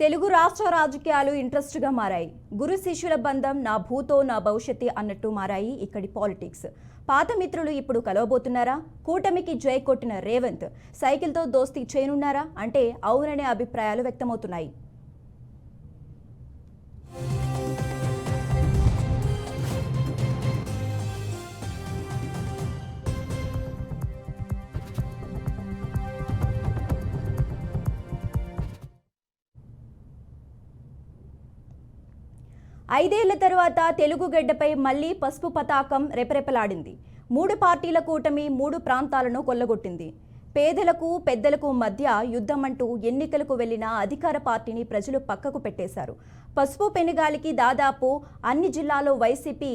తెలుగు రాష్ట్ర రాజకీయాలు ఇంట్రెస్ట్గా మారాయి. గురు శిష్యుల బంధం నా భూతో నా భవిష్యత్తు అన్నట్టు మారాయి ఇక్కడి పాలిటిక్స్. పాత మిత్రులు ఇప్పుడు కలవబోతున్నారా? కూటమికి జై కొట్టిన రేవంత్ సైకిల్తో దోస్తీ చేయనున్నారా? అంటే అవుననే అభిప్రాయాలు వ్యక్తమవుతున్నాయి. ఐదేళ్ళ తరువాత తెలుగు గడ్డపై మళ్ళీ పసుపు పతాకం రెపరెపలాడింది. మూడు పార్టీల కూటమి మూడు ప్రాంతాలను కొల్లగొట్టింది. పేదలకు పెద్దలకు మధ్య యుద్ధం అంటూ ఎన్నికలకు వెళ్ళిన అధికార పార్టీని ప్రజలు పక్కకు పెట్టేశారు. పసుపు పెనుగాలికి దాదాపు అన్ని జిల్లాలో వైసీపీ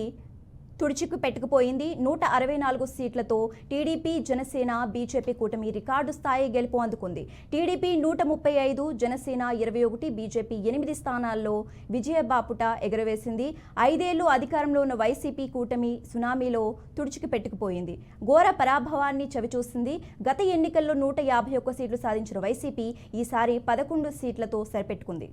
తుడిచికి పెట్టుకుపోయింది. నూట అరవై నాలుగు సీట్లతో టీడీపీ జనసేన బీజేపీ కూటమి రికార్డు స్థాయి గెలుపు అందుకుంది. టీడీపీ నూట ముప్పై ఐదు జనసేన ఇరవై ఒకటి బీజేపీ ఎనిమిది స్థానాల్లో విజయ బాపుట ఎగరవేసింది. ఐదేళ్ళు అధికారంలో ఉన్న వైసీపీ కూటమి సునామీలో తుడిచికి పెట్టుకుపోయింది. ఘోర పరాభవాన్ని చవిచూసింది. గత ఎన్నికల్లో నూట యాభై ఒక్క సీట్లు సాధించిన వైసీపీ ఈసారి పదకొండు సీట్లతో సరిపెట్టుకుంది.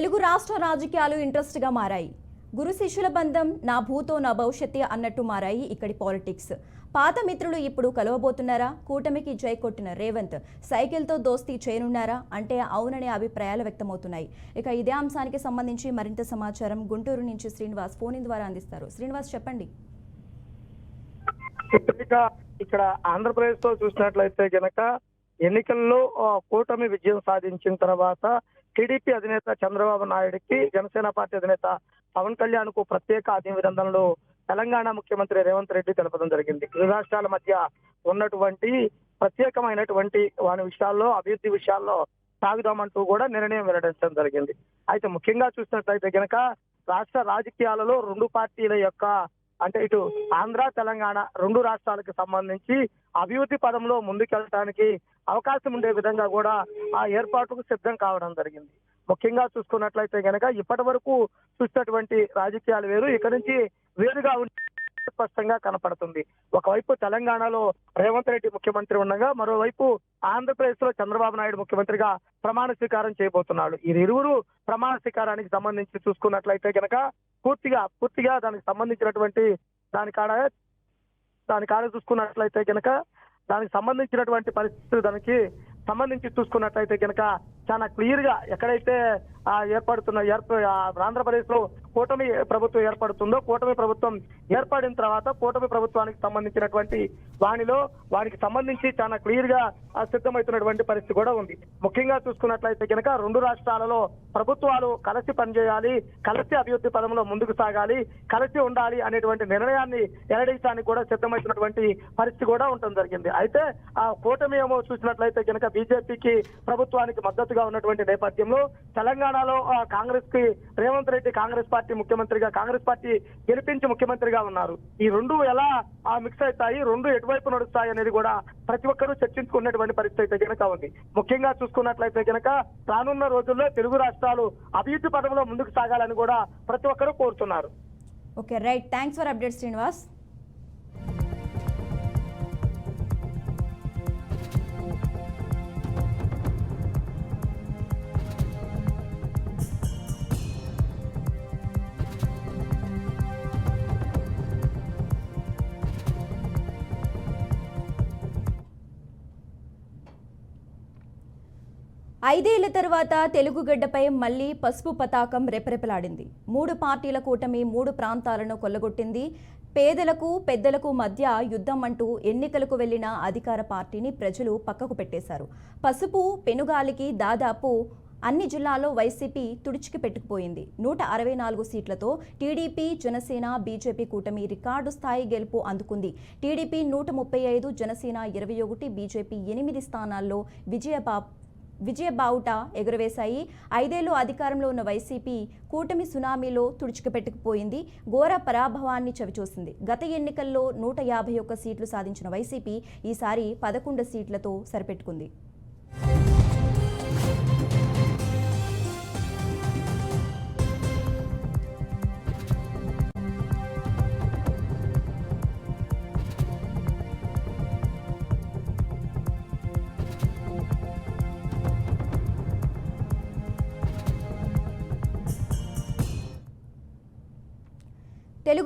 తెలుగు రాష్ట్ర రాజకీయాలు ఇంట్రెస్ట్గా మారాయి. గురు శిష్యుల బంధం నా భూతో నా భవిష్యత్ అన్నట్టు మారాయి ఇక్కడి పాలిటిక్స్. పాత మిత్రులు ఇప్పుడు కలవబోతున్నారా? కూటమికి జై కొట్టిన రేవంత్ సైకిల్తో దోస్తీ చేయనున్నారా? అంటే అవుననే అభిప్రాయాలు వ్యక్తమవుతున్నాయి. ఇక ఇదే అంశానికి సంబంధించి మరింత సమాచారం గుంటూరు నుంచి శ్రీనివాస్ ఫోన్ ద్వారా అందిస్తారు. శ్రీనివాస్ చెప్పండి. ఇక్కడ ఆంధ్రప్రదేశ్లో చూసినట్లయితే గనక ఎన్నికల్లో కూటమి విజయం సాధించిన తర్వాత టీడీపీ అధినేత చంద్రబాబు నాయుడుకి జనసేన పార్టీ అధినేత పవన్ కళ్యాణ్కు ప్రత్యేక అభినందనలు తెలంగాణ ముఖ్యమంత్రి రేవంత్ రెడ్డి తెలపడం జరిగింది. ఇరు రాష్ట్రాల మధ్య ఉన్నటువంటి ప్రత్యేకమైనటువంటి వాని విషయాల్లో అభివృద్ధి విషయాల్లో సాగుదామంటూ కూడా నిర్ణయం వెల్లడించడం జరిగింది. అయితే ముఖ్యంగా చూసినట్లయితే గనక రాష్ట్ర రాజకీయాలలో రెండు పార్టీల యొక్క అంటే ఇటు ఆంధ్ర తెలంగాణ రెండు రాష్ట్రాలకు సంబంధించి అభివృద్ధి పదంలో ముందుకెళ్ళడానికి అవకాశం ఉండే విధంగా కూడా ఆ ఏర్పాటుకు సిద్ధం కావడం జరిగింది. ముఖ్యంగా చూసుకున్నట్లయితే గనక ఇప్పటి వరకు చూసినటువంటి రాజకీయాలు వేరు. ఇక్కడి నుంచి వేరుగా ఉండే స్పష్టంగా కనపడుతుంది. ఒకవైపు తెలంగాణలో రేవంత్ రెడ్డి ముఖ్యమంత్రి ఉండగా మరోవైపు ఆంధ్రప్రదేశ్లో చంద్రబాబు నాయుడు ముఖ్యమంత్రిగా ప్రమాణ స్వీకారం చేయబోతున్నాడు. ఈ ఇరువురు ప్రమాణ స్వీకారానికి సంబంధించి చూసుకున్నట్లయితే గనక పూర్తిగా పూర్తిగా దానికి సంబంధించినటువంటి దాని కాడ దాని కాడ చూసుకున్నట్లయితే గనక దానికి సంబంధించినటువంటి పరిస్థితులు దానికి సంబంధించి చూసుకున్నట్లయితే గనక చాలా క్లియర్గా ఎక్కడైతే ఏర్పడుతున్న ఏర్ప ఆంధ్రప్రదేశ్లో కూటమి ప్రభుత్వం ఏర్పడుతుందో కూటమి ప్రభుత్వం ఏర్పడిన తర్వాత కూటమి ప్రభుత్వానికి సంబంధించినటువంటి వానిలో వారికి సంబంధించి చాలా క్లియర్గా సిద్ధమవుతున్నటువంటి పరిస్థితి కూడా ఉంది. ముఖ్యంగా చూసుకున్నట్లయితే కనుక రెండు రాష్ట్రాలలో ప్రభుత్వాలు కలిసి పనిచేయాలి కలిసి అభివృద్ధి పదంలో ముందుకు సాగాలి కలిసి ఉండాలి అనేటువంటి నిర్ణయాన్ని ఎరడించడానికి కూడా సిద్ధమవుతున్నటువంటి పరిస్థితి కూడా ఉండటం జరిగింది. అయితే ఆ కూటమి ఏమో చూసినట్లయితే కనుక బీజేపీకి ప్రభుత్వానికి మద్దతుగా ఉన్నటువంటి నేపథ్యంలో తెలంగాణలో కాంగ్రెస్కి రేవంత్ రెడ్డి కాంగ్రెస్ పార్టీ ముఖ్యమంత్రిగా కాంగ్రెస్ పార్టీ గెలిపించి ముఖ్యమంత్రిగా ఉన్నారు. ఈ రెండు ఎలా మిక్స్ అవుతాయి రెండు ఎటువైపు నడుస్తాయి అనేది కూడా ప్రతి ఒక్కరూ చర్చించుకున్నటువంటి పరిస్థితి అయితే కనుక ఉంది. ముఖ్యంగా చూసుకున్నట్లయితే కనుక రానున్న రోజుల్లో తెలుగు రాష్ట్రాలు అభివృద్ధి పదంలో ముందుకు సాగాలని కూడా ప్రతి ఒక్కరూ కోరుతున్నారు. Okay right. Thanks for update Srinivas. ఐదేళ్ళ తర్వాత తెలుగు గడ్డపై మళ్ళీ పసుపు పతాకం రెపరెపలాడింది. మూడు పార్టీల కూటమి మూడు ప్రాంతాలను కొల్లగొట్టింది. పేదలకు పెద్దలకు మధ్య యుద్ధం అంటూ ఎన్నికలకు వెళ్ళిన అధికార పార్టీని ప్రజలు పక్కకు పెట్టేశారు. పసుపు పెనుగాలికి దాదాపు అన్ని జిల్లాల్లో వైసీపీ తుడిచికి పెట్టుకుపోయింది. నూట అరవై నాలుగు సీట్లతో టీడీపీ జనసేన బీజేపీ కూటమి రికార్డు స్థాయి గెలుపు అందుకుంది. టీడీపీ నూట ముప్పై ఐదు జనసేన ఇరవై ఒకటి బీజేపీ ఎనిమిది స్థానాల్లో విజయ బావుట ఎగురవేశాయి. ఐదేళ్ళు అధికారంలో ఉన్న వైసీపీ కూటమి సునామీలో తుడుచుకుపెట్టుకుపోయింది. ఘోర పరాభవాన్ని చవిచూసింది. గత ఎన్నికల్లో నూట యాభై ఒక్క సీట్లు సాధించిన వైసీపీ ఈసారి పదకొండు సీట్లతో సరిపెట్టుకుంది.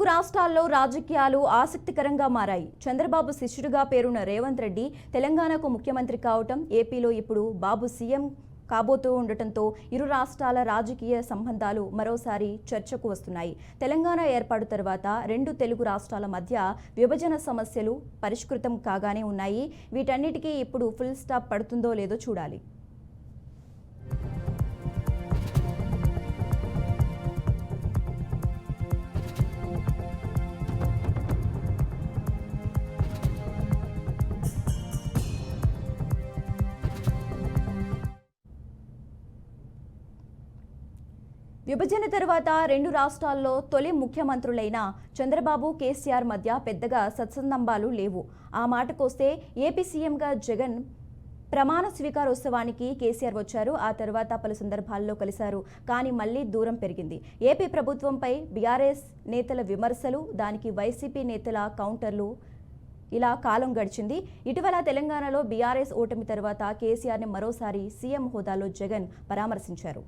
తెలుగు రాష్ట్రాల్లో రాజకీయాలు ఆసక్తికరంగా మారాయి. చంద్రబాబు శిష్యుడిగా పేరున్న రేవంత్ రెడ్డి తెలంగాణకు ముఖ్యమంత్రి కావటం ఏపీలో ఇప్పుడు బాబు సీఎం కాబోతూ ఉండటంతో ఇరు రాష్ట్రాల రాజకీయ సంబంధాలు మరోసారి చర్చకు వస్తున్నాయి. తెలంగాణ ఏర్పాటు తర్వాత రెండు తెలుగు రాష్ట్రాల మధ్య విభజన సమస్యలు పరిష్కృతం కాగానే ఉన్నాయి. వీటన్నిటికీ ఇప్పుడు ఫుల్ స్టాప్ పడుతుందో లేదో చూడాలి. విభజన తర్వాత రెండు రాష్ట్రాల్లో తొలి ముఖ్యమంత్రులైన చంద్రబాబు కేసీఆర్ మధ్య పెద్దగా సత్సంబంధాలు లేవు. ఆ మాటకొస్తే ఏపీ సీఎంగా జగన్ ప్రమాణ స్వీకారోత్సవానికి కేసీఆర్ వచ్చారు. ఆ తర్వాత పలు సందర్భాల్లో కలిశారు. కానీ మళ్ళీ దూరం పెరిగింది. ఏపీ ప్రభుత్వంపై బీఆర్ఎస్ నేతల విమర్శలు దానికి వైసీపీ నేతల కౌంటర్లు ఇలా కాలం గడిచింది. ఇటీవల తెలంగాణలో బీఆర్ఎస్ ఓటమి తర్వాత కేసీఆర్ని మరోసారి సీఎం హోదాలో జగన్ పరామర్శించారు.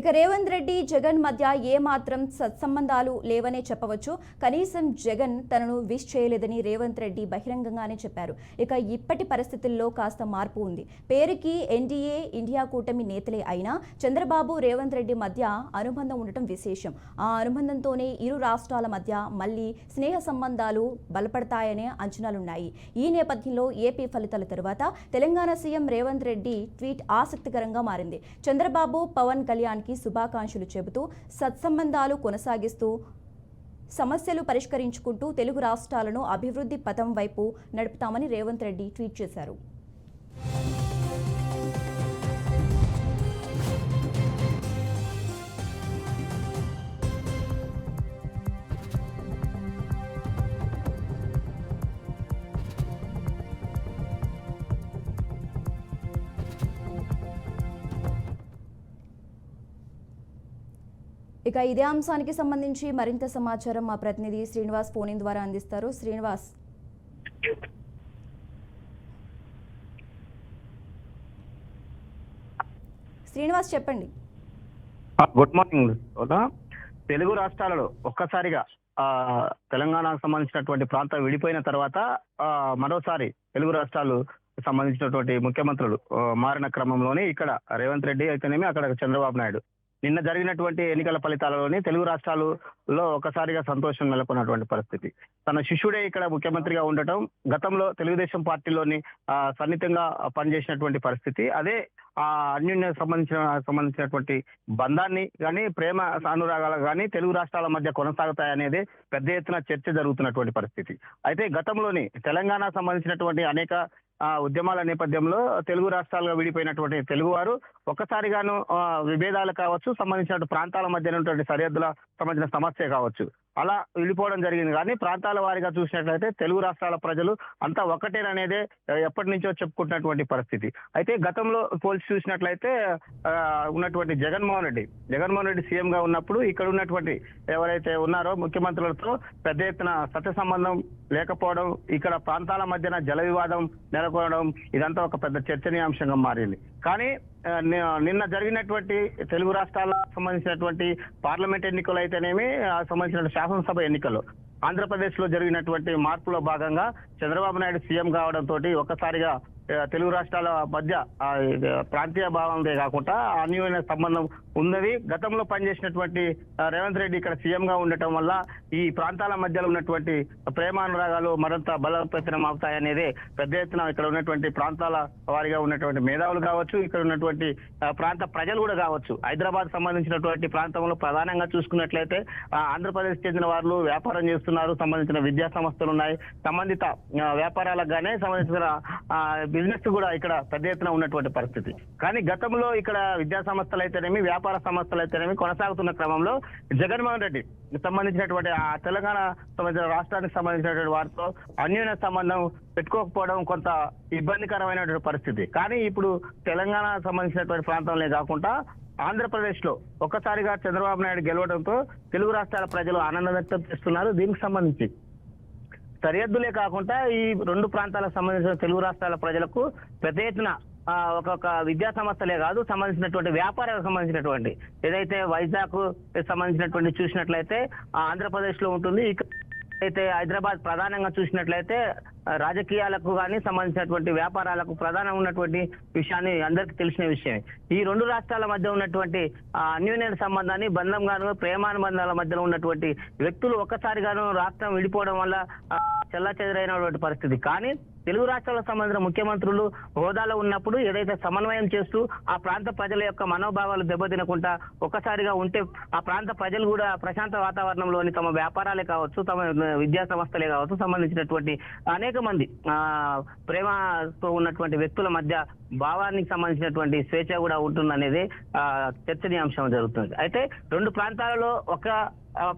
ఇక రేవంత్ రెడ్డి జగన్ మధ్య ఏమాత్రం సత్సంబంధాలు లేవనే చెప్పవచ్చు. కనీసం జగన్ తనను విష్ చేయలేదని రేవంత్ రెడ్డి బహిరంగంగానే చెప్పారు. ఇక ఇప్పటి పరిస్థితుల్లో కాస్త మార్పు ఉంది. పేరుకి ఎన్డీఏ ఇండియా కూటమి నేతలే అయినా చంద్రబాబు రేవంత్ రెడ్డి మధ్య అనుబంధం ఉండటం విశేషం. ఆ అనుబంధంతోనే ఇరు రాష్ట్రాల మధ్య మళ్ళీ స్నేహ సంబంధాలు బలపడతాయనే అంచనాలున్నాయి. ఈ నేపథ్యంలో ఏపీ ఫలితాల తరువాత తెలంగాణ సీఎం రేవంత్ రెడ్డి ట్వీట్ ఆసక్తికరంగా మారింది. చంద్రబాబు పవన్ కళ్యాణ్కి శుభాకాంక్షలు చెబుతూ సత్సంబంధాలు కొనసాగిస్తూ సమస్యలు పరిష్కరించుకుంటూ తెలుగు రాష్ట్రాలను అభివృద్ధి పథం వైపు నడుపుతామని రేవంత్ రెడ్డి ట్వీట్ చేశారు. ఇక ఇదే అంశానికి సంబంధించి మరింత సమాచారం మా ప్రతినిధి శ్రీనివాస్ ఫోన్ ద్వారా అందిస్తారు. శ్రీనివాస్. శ్రీనివాస్ చెప్పండి. గుడ్ మార్నింగ్ తెలుగు రాష్ట్రాలలో ఒక్కసారిగా తెలంగాణకు సంబంధించినటువంటి ప్రాంతం విడిపోయిన తర్వాత మరోసారి తెలుగు రాష్ట్రాలు సంబంధించినటువంటి ముఖ్యమంత్రులు మారిన క్రమంలోనే ఇక్కడ రేవంత్ రెడ్డి అయితేనేమి అక్కడ చంద్రబాబు నాయుడు. నిన్న జరిగినటువంటి ఎన్నికల ఫలితాలలోని తెలుగు రాష్ట్రాలు లో ఒకసారిగా సంతోషం నెలకొన్నటువంటి పరిస్థితి. తన శిష్యుడే ఇక్కడ ముఖ్యమంత్రిగా ఉండటం గతంలో తెలుగుదేశం పార్టీలోని సన్నిహితంగా పనిచేసినటువంటి పరిస్థితి. అదే ఆ అన్యున్య సంబంధించిన సంబంధించినటువంటి బంధాన్ని కానీ ప్రేమ సానురాగాలు కానీ తెలుగు రాష్ట్రాల మధ్య కొనసాగుతాయనేది పెద్ద ఎత్తున చర్చ జరుగుతున్నటువంటి పరిస్థితి. అయితే గతంలోని తెలంగాణ సంబంధించినటువంటి అనేక ఆ, ఉద్యమాల నేపథ్యంలో తెలుగు రాష్ట్రాలుగా విడిపోయినటువంటి తెలుగువారు ఒక్కసారిగాను ఆ, విభేదాలు కావచ్చు సంబంధించిన ప్రాంతాల మధ్య ఉన్నటువంటి సరిహద్దుల సంబంధించిన సమస్య కావచ్చు. అలా వెళ్ళిపోవడం జరిగింది. కానీ ప్రాంతాల వారీగా చూసినట్లయితే తెలుగు రాష్ట్రాల ప్రజలు అంతా ఒకటేననేదే ఎప్పటి నుంచో చెప్పుకుంటున్నటువంటి పరిస్థితి. అయితే గతంలో పోల్చి చూసినట్లయితే ఆ, ఉన్నటువంటి జగన్మోహన్ రెడ్డి జగన్మోహన్ రెడ్డి సీఎం గా ఉన్నప్పుడు ఇక్కడ ఉన్నటువంటి ఎవరైతే ఉన్నారో ముఖ్యమంత్రులతో పెద్ద ఎత్తున సత్య సంబంధం లేకపోవడం ఇక్కడ ప్రాంతాల మధ్యన జల వివాదం నెలకొనడం ఇదంతా ఒక పెద్ద చర్చనీయాంశంగా మారింది. కానీ నిన్న జరిగినటువంటి తెలుగు రాష్ట్రాలకు సంబంధించినటువంటి పార్లమెంట్ ఎన్నికలు అయితేనేమి సంబంధించిన సంబంధించిన శాసనసభ ఎన్నికలు. ఆంధ్రప్రదేశ్లో జరిగినటువంటి మార్పులో భాగంగా చంద్రబాబు నాయుడు సీఎం కావడంతో ఒక్కసారిగా తెలుగు రాష్ట్రాల మధ్య ప్రాంతీయ భావందే కాకుండా అన్యోన్య సంబంధం ఉన్నది. గతంలో పనిచేసినటువంటి రేవంత్ రెడ్డి ఇక్కడ సీఎం గా ఉండటం వల్ల ఈ ప్రాంతాల మధ్యలో ఉన్నటువంటి ప్రేమానురాగాలు మరింత బలోపేతం అవుతాయనేది పెద్ద ఎత్తున ఇక్కడ ఉన్నటువంటి ప్రాంతాల వారిగా ఉన్నటువంటి మేధావులు కావచ్చు ఇక్కడ ఉన్నటువంటి ప్రాంత ప్రజలు కూడా కావచ్చు. హైదరాబాద్ సంబంధించినటువంటి ప్రాంతంలో ప్రధానంగా చూసుకున్నట్లయితే ఆ, ఆంధ్రప్రదేశ్ చెందిన వారు వ్యాపారం చేస్తున్నారు. సంబంధించిన విద్యా సంస్థలు ఉన్నాయి. సంబంధిత వ్యాపారాలకు గానే సంబంధించిన బిజినెస్ కూడా ఇక్కడ పెద్ద ఎత్తున ఉన్నటువంటి పరిస్థితి. కానీ గతంలో ఇక్కడ విద్యా సంస్థలు అయితేనేమి వ్యాపార సంస్థలు అయితేనేమి కొనసాగుతున్న క్రమంలో జగన్మోహన్ రెడ్డి సంబంధించినటువంటి ఆ తెలంగాణ సంబంధించిన రాష్ట్రానికి సంబంధించినటువంటి వారితో అన్యోన్య సంబంధం పెట్టుకోకపోవడం కొంత ఇబ్బందికరమైనటువంటి పరిస్థితి. కానీ ఇప్పుడు తెలంగాణ సంబంధించినటువంటి ప్రాంతంలో కాకుండా ఆంధ్రప్రదేశ్లో ఒక్కసారిగా చంద్రబాబు నాయుడు గెలవడంతో తెలుగు రాష్ట్రాల ప్రజలు ఆనందం వ్యక్తం చేస్తున్నారు దీనికి సంబంధించి. సరిహద్దులే కాకుండా ఈ రెండు ప్రాంతాలకు సంబంధించిన తెలుగు రాష్ట్రాల ప్రజలకు పెద్ద ఎత్తున ఆ, ఒక్కొక్క విద్యా సంస్థలే కాదు సంబంధించినటువంటి వ్యాపారాలకు సంబంధించినటువంటి ఏదైతే వైజాగ్ సంబంధించినటువంటి చూసినట్లయితే ఆంధ్రప్రదేశ్లో ఉంటుంది. అయితే హైదరాబాద్ ప్రధానంగా చూసినట్లయితే రాజకీయాలకు కానీ సంబంధించినటువంటి వ్యాపారాలకు ప్రధానం ఉన్నటువంటి విషయాన్ని అందరికీ తెలిసిన విషయమే. ఈ రెండు రాష్ట్రాల మధ్య ఉన్నటువంటి అన్యోన్య సంబంధాన్ని బంధం గాను ప్రేమానుబంధాల మధ్యలో ఉన్నటువంటి వ్యక్తులు ఒక్కసారిగాను రాష్ట్రం విడిపోవడం వల్ల చెల్లా చెదరైనటువంటి పరిస్థితి. కానీ తెలుగు రాష్ట్రాలకు సంబంధించిన ముఖ్యమంత్రులు హోదాలో ఉన్నప్పుడు ఏదైతే సమన్వయం చేస్తూ ఆ ప్రాంత ప్రజల యొక్క మనోభావాలు దెబ్బతినకుండా ఒక్కసారిగా ఉంటే ఆ ప్రాంత ప్రజలు కూడా ప్రశాంత వాతావరణంలోని తమ వ్యాపారాలే కావచ్చు తమ విద్యా సంస్థలే కావచ్చు సంబంధించినటువంటి అనేక మంది ఆ ప్రేమతో ఉన్నటువంటి వ్యక్తుల మధ్య భావానికి సంబంధించినటువంటి స్వేచ్ఛ కూడా ఉంటుందనేది ఆ చర్చనీయాంశం జరుగుతుంది. అయితే రెండు ప్రాంతాలలో ఒక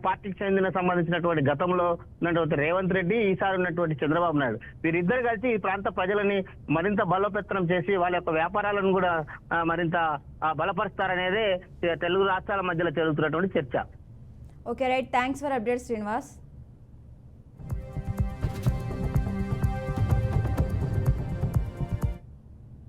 పార్టీకి చెందిన సంబంధించినటువంటి గతంలో ఉన్నటువంటి రేవంత్ రెడ్డి ఈసారి ఉన్నటువంటి చంద్రబాబు నాయుడు. వీరిద్దరు కలిసి ఈ ప్రాంత ప్రజలని మరింత బలోపేతనం చేసి వాళ్ళ యొక్క వ్యాపారాలను కూడా మరింత బలపరుస్తారనేదే తెలుగు రాష్ట్రాల మధ్యలో జరుగుతున్నటువంటి చర్చ. Okay right thanks for update Srinivas